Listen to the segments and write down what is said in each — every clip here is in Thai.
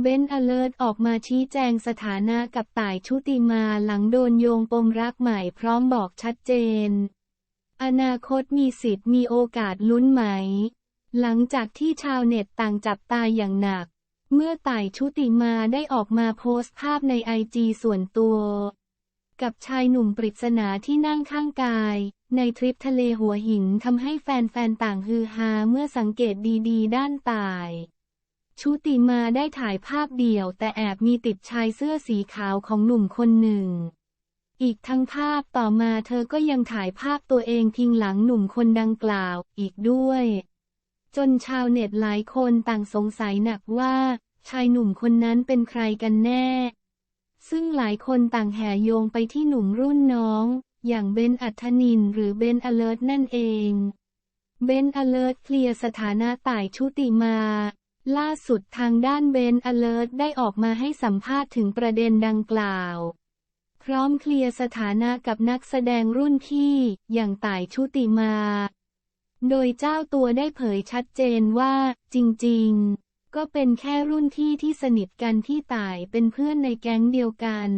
เบนอเลิร์ตออกมาชี้แจงสถานะกับต่ายชุติมาหลังโดนโยงปมรักใหม่พร้อมบอกชัดเจน อนาคตมีสิทธิ์มีโอกาสลุ้นไหม หลังจากที่ชาวเน็ตต่างจับตาอย่างหนัก เมื่อต่ายชุติมาได้ออกมาโพสต์ภาพในไอจีส่วนตัว กับชายหนุ่มปริศนาที่นั่งข้างกาย ในทริปทะเลหัวหินทำให้แฟนๆต่างฮือฮาเมื่อสังเกตดีๆ ด้านต่าย ชุติมาได้ถ่ายภาพเดี่ยว แต่แอบมีติดชายเสื้อสีขาวของหนุ่มคนหนึ่ง อีกทั้งภาพต่อมาเธอก็ยังถ่ายภาพตัวเองพิงหลังหนุ่มคนดังกล่าวอีกด้วย จนชาวเน็ตหลายคนต่างสงสัยหนักว่า ชายหนุ่มคนนั้นเป็นใครกันแน่ ซึ่งหลายคนต่างแห่โยงไปที่หนุ่มรุ่นน้อง อย่างเบนอัธนินหรือเบนอเลิร์ตนั่นเอง เบนอเลิร์ตเคลียร์สถานะต่ายชุติมา ล่าสุดทางด้านเบนอเลิร์ตได้ออกมาให้สัมภาษณ์ถึงประเด็นดังกล่าว พร้อมเคลียร์สถานะกับนักแสดงรุ่นพี่ อย่างต่ายชุติมา โดยเจ้าตัวได้เผยชัดเจนว่า จริงๆ ก็เป็นแค่รุ่นพี่ที่สนิทกันที่ต่ายเป็นเพื่อนในแก๊งเดียวกัน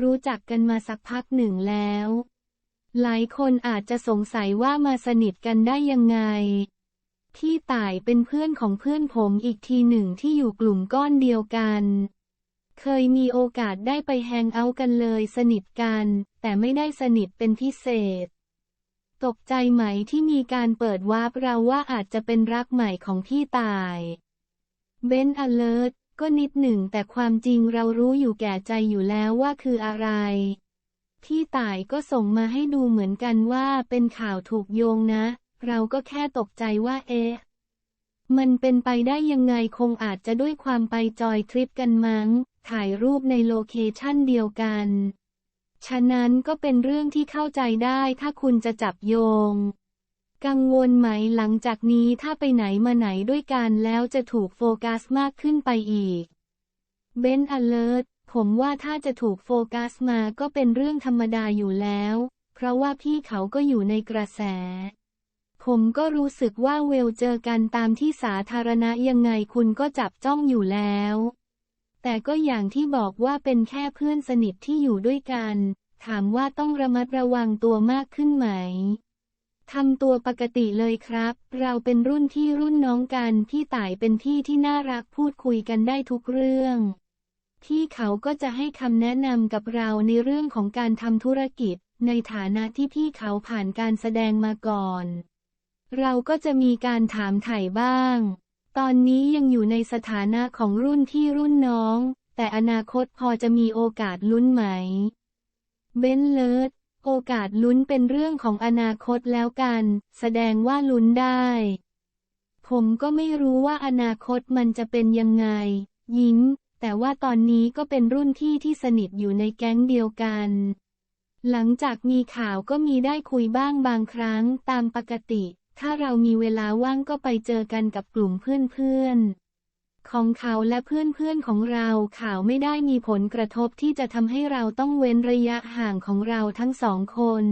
รู้จักกันมาสักพักหนึ่งแล้ว หลายคนอาจจะสงสัยว่ามาสนิทกันได้ยังไง พี่ต่ายเป็นเพื่อนของเพื่อนผมอีกทีหนึ่งที่อยู่กลุ่มก้อนเดียวกัน เคยมีโอกาสได้ไปแฮงเอาท์กันเลยสนิทกัน แต่ไม่ได้สนิทเป็นพิเศษ ตกใจไหมที่มีการเปิดวาร์ปเราว่าอาจจะเป็นรักใหม่ของพี่ตายเบนอเลิร์ตก็นิดหนึ่งแต่ความจริงเรารู้อยู่แก่ใจอยู่แล้วว่าคืออะไรพี่ต่ายก็ส่งมาให้ดูเหมือนกันว่าเป็นข่าวถูกโยงนะ เราก็แค่ตกใจว่าเอ๊ะ มันเป็นไปได้ยังไงคงอาจจะด้วยความไปจอยทริปกันมั้ง ถ่ายรูปในโลเคชั่นเดียวกัน ฉะนั้นก็เป็นเรื่องที่เข้าใจได้ถ้าคุณจะจับโยง กังวลไหมหลังจากนี้ถ้าไปไหนมาไหนด้วยกันแล้วจะถูกโฟกัสมากขึ้นไปอีก เบนอเลิร์ตผมว่าถ้าจะถูกโฟกัสมาก็เป็นเรื่องธรรมดาอยู่แล้ว เพราะว่าพี่เขาก็อยู่ในกระแส ผมก็รู้สึกว่าเวลเจอกันตามที่สาธารณะยังไงคุณก็จับจ้องอยู่แล้ว แต่ก็อย่างที่บอกว่าเป็นแค่เพื่อนสนิทที่อยู่ด้วยกัน ถามว่าต้องระมัดระวังตัวมากขึ้นไหมทำตัวปกติเลยครับ เราเป็นรุ่นพี่รุ่นน้องกัน พี่ต่ายเป็นพี่ที่น่ารักพูดคุยกันได้ทุกเรื่อง พี่เขาก็จะให้คำแนะนำกับเราในเรื่องของการทำธุรกิจ ในฐานะที่พี่เขาผ่านการแสดงมาก่อน เราก็จะมีการถามไถ่บ้าง ตอนนี้ยังอยู่ในสถานะของรุ่นพี่รุ่นน้อง แต่อนาคตพอจะมีโอกาสลุ้นไหม เบนเลิศโอกาสลุ้นเป็นเรื่องของอนาคตแล้วกัน แสดงว่าลุ้นได้ ผมก็ไม่รู้ว่าอนาคตมันจะเป็นยังไง ยิ้ม แต่ว่าตอนนี้ก็เป็นรุ่นพี่ที่สนิทอยู่ในแก๊งเดียวกัน หลังจากมีข่าวก็มีได้คุยบ้างบางครั้งตามปกติ ถ้าเรามีเวลาว่างก็ไปเจอกันกับกลุ่มเพื่อนๆ ของเขาและเพื่อนๆของเราข่าวไม่ได้มีผลกระทบที่จะทำให้เราต้องเว้นระยะห่างของเราทั้งสองคน